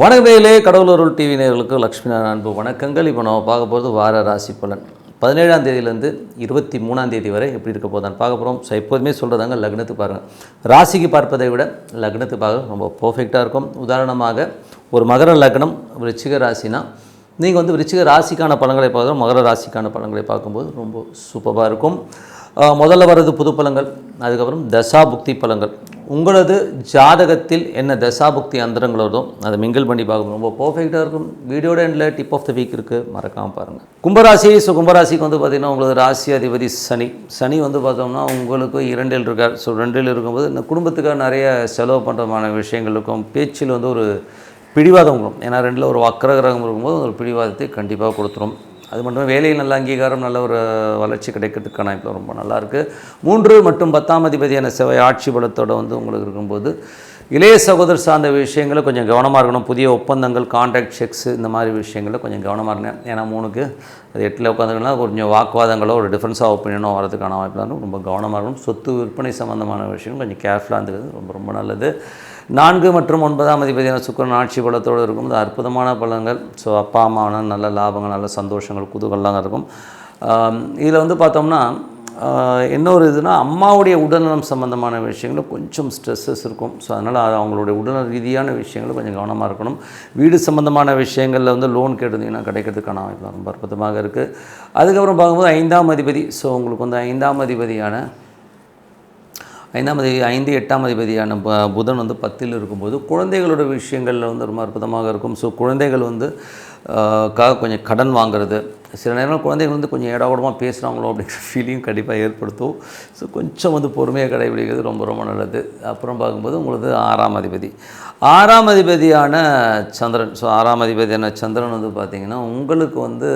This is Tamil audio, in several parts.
வணக்கத்திலே கடவுளூர் டிவி நேர்களுக்கு லக்ஷ்மி நாராயண அன்பு வணக்கங்கள். இப்போ நம்ம பார்க்க போகிறது வார ராசி பலன். பதினேழாம் தேதியிலேருந்து இருபத்தி மூணாம் தேதி வரை எப்படி இருக்க போதான் பார்க்க போகிறோம் ஸோ எப்போதுமே சொல்கிறதாங்க லக்னத்துக்கு பாருங்கள் ராசிக்கு பார்ப்பதை விட லக்னத்துக்கு பார்க்க ரொம்ப பர்ஃபெக்டாக இருக்கும். உதாரணமாக ஒரு மகர லக்னம் ரிச்சிக ராசினா நீங்கள் வந்து ரிச்சிக ராசிக்கான பழங்களை பார்க்குறோம். மகர ராசிக்கான பழங்களை பார்க்கும்போது ரொம்ப சூப்பராக இருக்கும். முதல்ல வர்றது புது பழங்கள் அதுக்கப்புறம் தசாபுக்தி பழங்கள் உங்களது ஜாதகத்தில் என்ன தசாபுக்தி அந்தரங்களோதோ அதை மிங்கிள் பண்ணி பார்க்கணும். ரொம்ப பர்ஃபெக்டாக இருக்கும். வீடியோட எண்டில் டிப் ஆஃப் த வீக் இருக்குது மறக்காமல் பாருங்கள் கும்பராசி ஸோ கும்பராசிக்கு வந்து பார்த்திங்கன்னா உங்களது ராசி அதிபதி சனி. சனி வந்து பார்த்தோம்னா உங்களுக்கு இரண்டில் இருக்கார். ஸோ ரெண்டில் இருக்கும்போது இந்த குடும்பத்துக்காக நிறைய செலவு பண்ணுறமான விஷயங்கள் இருக்கும். பேச்சில் வந்து ஒரு பிடிவாதம் வரும். ஏன்னா ரெண்டில் ஒரு வக்கரகிரகம் இருக்கும்போது ஒரு பிடிவாதத்தை கண்டிப்பாக கொடுத்துரும். அது மட்டுமே வேலையில் நல்ல அங்கீகாரம் நல்ல ஒரு வளர்ச்சி கிடைக்கிறதுக்கான இப்போ ரொம்ப நல்லாயிருக்கு. மூன்று மற்றும் பத்தாம் அதிபதியான செவ்வாய் ஆட்சி பலத்தோடு வந்து உங்களுக்கு இருக்கும்போது இளைய சகோதரர் சார்ந்த விஷயங்களை கொஞ்சம் கவனமாக இருக்கணும். புதிய ஒப்பந்தங்கள் கான்ட்ராக்ட் செக்ஸ் இந்த மாதிரி விஷயங்களில் கொஞ்சம் கவனமாக இருக்கணும் ஏன்னா மூணுக்கு அது எட்டில் உட்காந்துக்கலாம் கொஞ்சம் வாக்குவாதங்களோ ஒரு டிஃப்ரென்ஸாக ஒப்பீனியனோ வரதுக்கான வாய்ப்பு இருக்கும் ரொம்ப கவனமாக இருக்கணும். சொத்து விற்பனை சம்மந்தமான விஷயம் கொஞ்சம் கேர்ஃபுல்லாக இருந்துக்கிறது ரொம்ப ரொம்ப நல்லது. நான்கு மற்றும் ஒன்பதாம் அதிபதியான சுக்கரன் ஆட்சி பலத்தோடு இருக்கும்போது அற்புதமான பலன்கள். ஸோ அப்பா அம்மாவான நல்ல லாபங்கள் நல்ல சந்தோஷங்கள் குதூகல்லாம் இருக்கும் இதில் வந்து பார்த்தோம்னா இன்னொரு என்ன ஒரு இதுனா அம்மாவுடைய உடல்நலம் சம்மந்தமான விஷயங்களும் கொஞ்சம் ஸ்ட்ரெஸ்ஸஸ் இருக்கும். ஸோ அதனால் அது அவங்களுடைய உடல்நல ரீதியான விஷயங்களும் கொஞ்சம் கவனமாக இருக்கணும். வீடு சம்மந்தமான விஷயங்களில் வந்து லோன் கேட்டிருந்தீங்கன்னா கிடைக்கிறதுக்கான வாய்ப்பு ரொம்ப அற்புதமாக இருக்குது அதுக்கப்புறம் பார்க்கும்போது ஐந்தாம் அதிபதி. ஸோ உங்களுக்கு வந்து ஐந்தாம் அதிபதியான ஐந்தாம் அதிபதி ஐந்து எட்டாம் அதிபதியான ப- புதன் வந்து பத்தில் இருக்கும்போது குழந்தைகளோட விஷயங்களில் வந்து ரொம்ப அற்புதமாக இருக்கும். ஸோ குழந்தைகள் வந்து காக கொஞ்சம் கடன் வாங்குறது. சில நேரம் குழந்தைகள் வந்து கொஞ்சம் ஏடாகூடமாக பேசுகிறாங்களோ அப்படிங்கிற ஃபீலிங் கண்டிப்பாக ஏற்படுத்தும். ஸோ கொஞ்சம் வந்து பொறுமையாக கடைபிடிக்கிறது ரொம்ப ரொம்ப நல்லது. அப்புறம் பார்க்கும்போது உங்களுக்கு ஆறாம் அதிபதி. ஆறாம் அதிபதியான சந்திரன். ஸோ ஆறாம் அதிபதியான சந்திரன் வந்து பார்த்திங்கன்னா உங்களுக்கு வந்து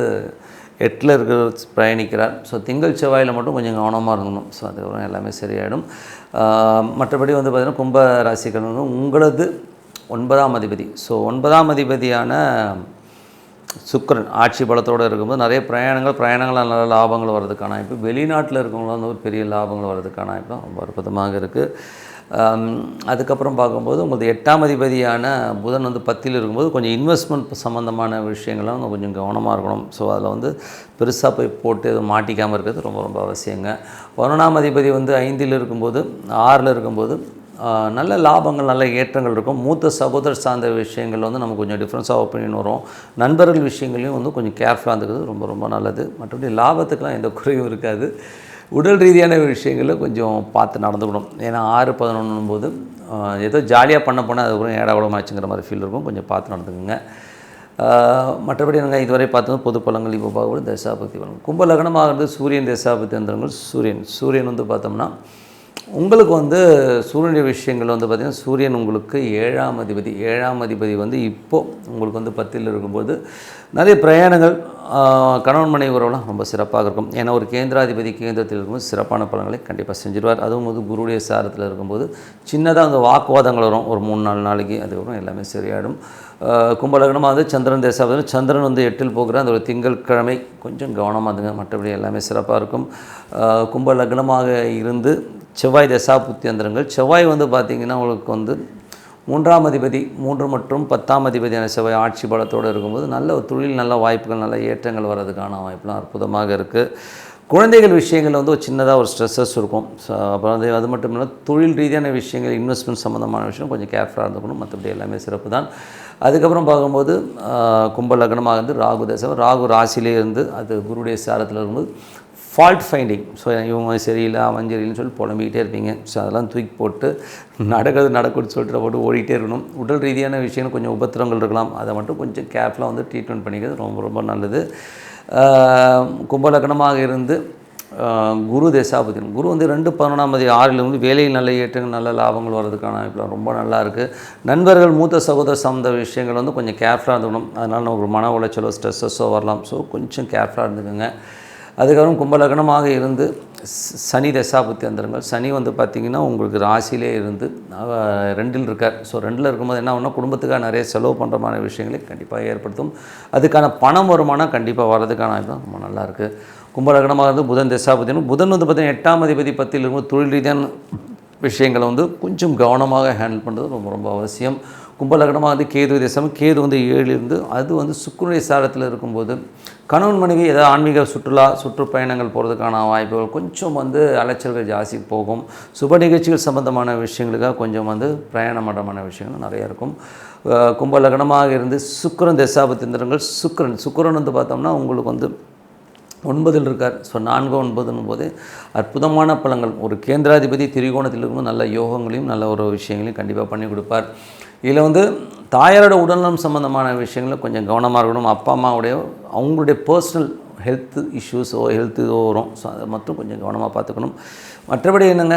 எட்டில் இருக்கிற பயணிக்கிறார் ஸோ திங்கள் செவ்வாயில் மட்டும் கொஞ்சம் கவனமாக இருக்கணும். ஸோ அதுக்கப்புறம் எல்லாமே சரியாயிடும். மற்றபடி வந்து பார்த்திங்கன்னா கும்ப ராசிகள் வந்து உங்களது ஒன்பதாம் அதிபதி. ஸோ ஒன்பதாம் அதிபதியான சுக்கிரன் ஆட்சி பலத்தோடு இருக்கும்போது நிறைய பிரயாணங்கள் பிரயாணங்கள் நல்ல லாபங்கள் வர்றதுக்கான வாய்ப்பு. வெளிநாட்டில் இருக்கவங்களாம் வந்து ஒரு பெரிய லாபங்கள் வர்றதுக்கான வாய்ப்பு ரொம்ப அற்புதமாக இருக்குது அதுக்கப்புறம் பார்க்கும்போது உங்களுக்கு எட்டாம் அதிபதியான புதன் வந்து பத்தில் இருக்கும்போது கொஞ்சம் இன்வெஸ்ட்மெண்ட் சம்மந்தமான விஷயங்கள்லாம் கொஞ்சம் கவனமாக இருக்கணும். ஸோ அதில் வந்து பெருசாக போய் போட்டு எதுவும் மாட்டிக்காமல் இருக்கிறது ரொம்ப ரொம்ப அவசியங்க. வருணாம் அதிபதி வந்து ஐந்தில் இருக்கும்போது ஆறில் இருக்கும்போது நல்ல லாபங்கள் நல்ல ஏற்றங்கள் இருக்கும். மூத்த சகோதரர் சார்ந்த விஷயங்கள் வந்து நமக்கு கொஞ்சம் டிஃப்ரென்ஸாக ஒப்பீனியன் வரும். நண்பர்கள் விஷயங்களையும் வந்து கொஞ்சம் கேர்ஃபுல்லாக இருந்துக்கிறது ரொம்ப ரொம்ப நல்லது. மற்றபடி லாபத்துக்கெலாம் எந்த குறையும் இருக்காது. உடல் ரீதியான விஷயங்களில் கொஞ்சம் பார்த்து நடந்துக்கணும். ஏன்னா ஆறு பதினொன்றும் போது ஏதோ ஜாலியாக பண்ண போனால் அதுக்கப்புறம் ஏடாகுடமாச்சுங்கிற மாதிரி ஃபீல் இருக்கும். கொஞ்சம் பார்த்து நடந்துக்குங்க. மற்றபடி நாங்கள் இதுவரை பார்த்தோம் பொது பலங்கள் இப்போ பார்க்கும்போது தசாபக்தி பலன் கும்ப லக்னமாகிறது சூரியன் தசாபக்தி அந்தரங்கள் சூரியன். சூரியன் வந்து பார்த்தோம்னா உங்களுக்கு வந்து சூரியனுடைய விஷயங்கள் வந்து பார்த்திங்கன்னா சூரியன் உங்களுக்கு ஏழாம் அதிபதி. ஏழாம் அதிபதி வந்து இப்போது உங்களுக்கு வந்து பத்தில் இருக்கும்போது நிறைய பிரயாணங்கள் கணவன் மனைவி உறவுலாம் ரொம்ப சிறப்பாக இருக்கும். ஏன்னா ஒரு கேந்திராதிபதி கேந்திரத்தில் இருக்கும்போது சிறப்பான பலன்களை கண்டிப்பாக செஞ்சிருவார். அதுவும் வந்து குருடைய சாரத்தில் இருக்கும்போது சின்னதாக அந்த வாக்குவாதங்கள் வரும். ஒரு மூணு நாலு நாளைக்கு அதுக்கப்புறம் எல்லாமே சரியாயிடும். கும்பலகனமாக கும்பலக்னமாக வந்து சந்திரன் தேசாபதி சந்திரன் வந்து எட்டில் போகிற அந்த ஒரு திங்கட்கிழமை கொஞ்சம் கவனமாக இருந்துங்க. மற்றபடி எல்லாமே சிறப்பாக இருக்கும். கும்பலக்னமாக இருந்து செவ்வாய் தசா புத்தியந்திரங்கள் செவ்வாய் வந்து பார்த்திங்கன்னா உங்களுக்கு வந்து மூன்றாம் அதிபதி மூன்று மற்றும் பத்தாம் அதிபதியான செவ்வாய் ஆட்சி பலத்தோடு இருக்கும்போது நல்ல ஒரு தொழில் நல்ல வாய்ப்புகள் நல்ல ஏற்றங்கள் வர்றதுக்கான வாய்ப்புலாம் அற்புதமாக இருக்குது குழந்தைகள் விஷயங்கள் வந்து ஒரு சின்னதாக ஒரு ஸ்ட்ரெஸ்ஸஸ் இருக்கும். ஸோ அப்புறம் வந்து அது மட்டும் இல்லை தொழில் ரீதியான விஷயங்கள் இன்வெஸ்ட்மெண்ட் சம்மந்தமான விஷயம் கொஞ்சம் கேர்ஃபுல்லாக இருந்துக்கணும். மற்றபடி எல்லாமே சிறப்பு தான். அதுக்கப்புறம் பார்க்கும்போது கும்ப லக்னமாக இருந்து ராகு தேசம் ராகு ராசிலே இருந்து அது குருடைய சாரத்தில் இருக்கும்போது ஃபால்ட் ஃபைண்டிங் ஸோ இவங்க சரியில்லை அவன் சரியில்லைன்னு சொல்லி புலம்பிக்கிட்டே இருப்பீங்க. ஸோ அதெல்லாம் தூக்கி போட்டு நடக்கிறது நடக்கும்னு சொல்லிட்டு போட்டு ஓடிட்டே இருக்கணும். உடல் ரீதியான விஷயங்கள் கொஞ்சம் உபத்திரங்கள் இருக்கலாம். அதை மட்டும் கொஞ்சம் கேர்ஃபுல்லாக வந்து ட்ரீட்மெண்ட் பண்ணிக்கிறது ரொம்ப ரொம்ப நல்லது. கும்பலக்கணமாக இருந்து குரு தசாபதி குரு வந்து ரெண்டு பதினொன்றாம் தேதி ஆறில் வந்து வேலையில் நல்ல ஏற்றங்கள் நல்ல லாபங்கள் வர்றதுக்கான இப்போ ரொம்ப நல்லா இருக்குது நண்பர்கள் மூத்த சகோதர சம்மந்த விஷயங்கள் வந்து கொஞ்சம் கேர்ஃபுல்லாக இருந்துக்கணும். அதனால் நமக்கு மன உளைச்சலோ ஸ்ட்ரெஸ்ஸஸோ வரலாம். ஸோ கொஞ்சம் கேர்ஃபுல்லாக இருந்துக்கோங்க. அதுக்கப்புறம் கும்பலக்னமாக இருந்து சனி தசாபுத்தி அந்தரங்கள். சனி வந்து பார்த்திங்கன்னா உங்களுக்கு ராசியிலே இருந்து ரெண்டில் இருக்கார். ஸோ ரெண்டில் இருக்கும்போது என்ன ஆகும்னா குடும்பத்துக்காக நிறைய செலவு பண்ணுறமான விஷயங்களை கண்டிப்பாக ஏற்படுத்தும். அதுக்கான பணம் வருமானம் கண்டிப்பாக வர்றதுக்கான இதுதான் ரொம்ப நல்லாயிருக்கு கும்பலக்னமாக இருந்து புதன் தசாபுத்தினும் புதன் வந்து பார்த்திங்கன்னா எட்டாம் அதிபதி பத்தியில் இருக்கும்போது தொழில் ரீதியான விஷயங்களை வந்து கொஞ்சம் கவனமாக ஹேண்டில் பண்ணுறது ரொம்ப ரொம்ப அவசியம். கும்பலகனமாக வந்து கேது தேசம். கேது வந்து ஏழு இருந்து அது வந்து சுக்குனுடைய சாரத்தில் இருக்கும்போது கணவன் மனைவி ஏதாவது ஆன்மீக சுற்றுலா சுற்றுப்பயணங்கள் போகிறதுக்கான வாய்ப்புகள் கொஞ்சம் வந்து அலைச்சல்கள் ஜாஸ்தி போகும். சுப நிகழ்ச்சிகள் சம்பந்தமான விஷயங்களுக்காக கொஞ்சம் வந்து பிரயாணமடமான விஷயங்கள் நிறைய இருக்கும். அஹ் கும்ப லக்னமாக இருந்து சுக்கரன் தசாபத்திந்திரங்கள் சுக்கரன் சுக்கரன் வந்து பார்த்தோம்னா உங்களுக்கு வந்து ஒன்பதில் இருக்கார். ஸோ நான்கு ஒன்பதுன்னும் போது அற்புதமான பலங்கள். ஒரு கேந்திராதிபதி திரிகோணத்தில் இருக்கும்போது நல்ல யோகங்களையும் நல்ல ஒரு விஷயங்களையும் கண்டிப்பாக பண்ணி கொடுப்பார். இதில் வந்து தாயாரோட உடல்நலம் சம்மந்தமான விஷயங்களும் கொஞ்சம் கவனமாக இருக்கணும். அப்பா அம்மாவுடைய அவங்களுடைய பர்சனல் ஹெல்த் இஷ்யூஸோ ஹெல்த் இதோ வரும். ஸோ அதை மட்டும் கொஞ்சம் கவனமாக பார்த்துக்கணும். மற்றபடி என்னங்க?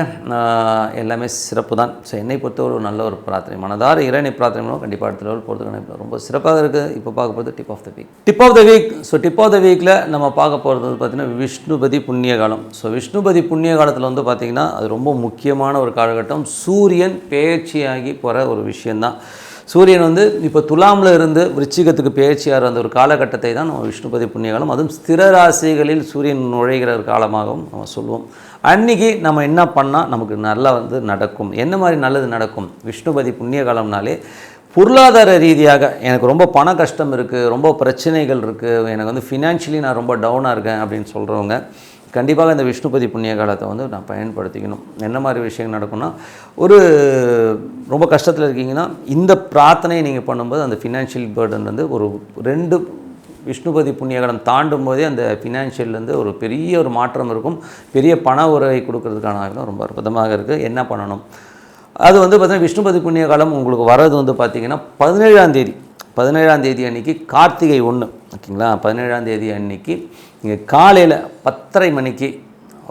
எல்லாமே சிறப்பு தான். ஸோ என்னை பொறுத்தவரை ஒரு நல்ல ஒரு பிரார்த்தனை. மனதார இறைனை பிரார்த்தனை பண்ணுவோம். கண்டிப்பாக அடுத்த லெவல் போகிறதுக்கு ரொம்ப சிறப்பாக இருக்குது இப்போ பார்க்க போகிறது tip of the week tip of the week so tip of the வீக்கில் நம்ம பார்க்க போகிறது வந்து பார்த்திங்கன்னா விஷ்ணுபதி புண்ணிய காலம். ஸோ விஷ்ணுபதி புண்ணிய காலத்தில் வந்து பார்த்திங்கன்னா அது ரொம்ப முக்கியமான ஒரு காலகட்டம். சூரியன் பேச்சியாகி போகிற ஒரு விஷயந்தான் சூரியன் வந்து இப்போ துலாமில் இருந்து விருச்சிகத்துக்கு பேச்சியார் அந்த ஒரு காலகட்டத்தை தான் நம்ம விஷ்ணுபதி புண்ணிய காலம். அதுவும் ஸ்திர ராசிகளில் சூரியன் நுழைகிற ஒரு காலமாகவும் நம்ம சொல்லுவோம் அன்னைக்கு நம்ம என்ன பண்ணால் நமக்கு நல்லா வந்து நடக்கும். என்ன மாதிரி நல்லது நடக்கும்? விஷ்ணுபதி புண்ணிய காலம்னாலே பொருளாதார ரீதியாக எனக்கு ரொம்ப பண கஷ்டம் இருக்குது ரொம்ப பிரச்சனைகள் இருக்குது எனக்கு வந்து ஃபினான்ஷியலி நான் ரொம்ப டவுனாக இருக்கேன் அப்படின்னு சொல்கிறவங்க கண்டிப்பாக இந்த விஷ்ணுபதி புண்ணிய காலத்தை வந்து நான் பயன்படுத்திக்கணும். என்ன மாதிரி விஷயங்கள் நடக்கும்னா ஒரு ரொம்ப கஷ்டத்தில் இருக்கீங்கன்னா இந்த பிரார்த்தனையை நீங்கள் பண்ணும்போது அந்த ஃபினான்ஷியல் பேர்டன் வந்து ஒரு ரெண்டு விஷ்ணுபதி புண்ணியகாலம் தாண்டும் போதே அந்த ஃபினான்ஷியல்லேருந்து ஒரு பெரிய ஒரு மாற்றம் இருக்கும். பெரிய பண உறவை கொடுக்கறதுக்கான ரொம்ப அற்புதமாக இருக்குது என்ன பண்ணணும்? அது வந்து பார்த்தீங்கன்னா விஷ்ணுபதி புண்ணிய காலம் உங்களுக்கு வர்றது வந்து பார்த்திங்கன்னா பதினேழாம் தேதி. பதினேழாம் தேதி அன்னைக்கு கார்த்திகை ஒன்று ஓகேங்களா? பதினேழாம் தேதி அன்னைக்கு நீங்கள் காலையில் பத்தரை மணிக்கு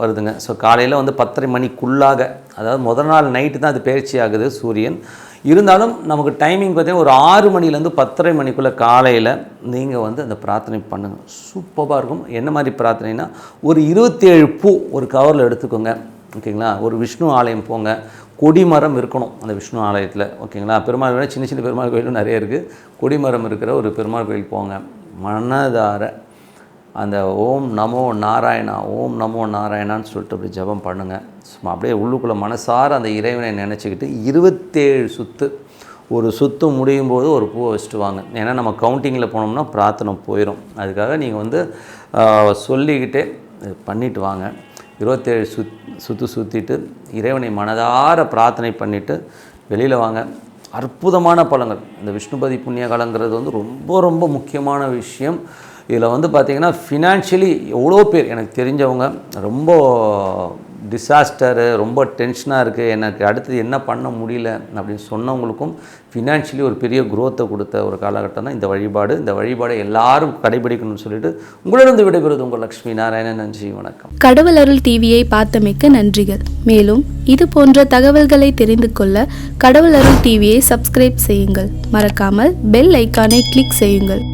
வருதுங்க. ஸோ காலையில் வந்து பத்தரை மணிக்குள்ளாக அதாவது முதல் நாள் நைட்டு தான் அது பயிற்சி ஆகுது சூரியன். இருந்தாலும் நமக்கு டைமிங் பார்த்தீங்கன்னா ஒரு ஆறு மணிலேருந்து பத்தரை மணிக்குள்ளே காலையில் நீங்கள் வந்து அந்த பிரார்த்தனை பண்ணுங்கள் சூப்பராக இருக்கும். என்ன மாதிரி பிரார்த்தனைனா ஒரு இருபத்தேழு பூ ஒரு கவரில் எடுத்துக்கோங்க. ஓகேங்களா ஒரு விஷ்ணு ஆலயம் போங்க. கொடிமரம் இருக்கணும் அந்த விஷ்ணு ஆலயத்தில். ஓகேங்களா பெருமாள் கோயில் சின்ன சின்ன பெருமாள் கோயிலும் நிறைய இருக்குது கொடிமரம் இருக்கிற ஒரு பெருமாள் கோயில் போங்க. மனதார அந்த ஓம் நமோ நாராயணா ஓம் நமோ நாராயணான்னு சொல்லிட்டு அப்படி ஜெபம் பண்ணுங்கள் சும்மா அப்படியே உள்ளுக்குள்ளே மனசார அந்த இறைவனை நினச்சிக்கிட்டு இருபத்தேழு சுத்து ஒரு சுத்து முடியும் போது ஒரு பூவை வச்சுட்டு வாங்க. ஏன்னா நம்ம கவுண்டிங்கில் போனோம்னா பிரார்த்தனை போயிடும் அதுக்காக நீங்கள் வந்து சொல்லிக்கிட்டே பண்ணிட்டு வாங்க. இருபத்தேழு சுத் சுற்று சுற்றிட்டு இறைவனை மனதார பிரார்த்தனை பண்ணிவிட்டு வெளியில் வாங்க. அற்புதமான பலங்கள் இந்த விஷ்ணுபதி புண்ணிய காலங்கிறது வந்து ரொம்ப ரொம்ப முக்கியமான விஷயம். இதில் வந்து பார்த்திங்கன்னா ஃபினான்ஷியலி எவ்வளோ பேர் எனக்கு தெரிஞ்சவங்க ரொம்ப டிசாஸ்டரு ரொம்ப டென்ஷனாக இருக்குது எனக்கு அடுத்தது என்ன பண்ண முடியல அப்படின்னு சொன்னவங்களுக்கும் ஃபினான்ஷியலி ஒரு பெரிய குரோத்தை கொடுத்த ஒரு காலகட்டம் தான் இந்த வழிபாடு. இந்த வழிபாடை எல்லாரும் கடைபிடிக்கணும்னு சொல்லிட்டு உங்களிடம் விடைபெறுவது உங்கள் லக்ஷ்மி நாராயணன். நன்றி வணக்கம். கடவுள் அருள் டிவியை பார்த்தமைக்க நன்றிகள். மேலும் இது போன்ற தகவல்களை தெரிந்து கொள்ள கடவுள் அருள் டிவியை சப்ஸ்கிரைப் செய்யுங்கள். மறக்காமல் பெல் ஐக்கானை கிளிக் செய்யுங்கள்.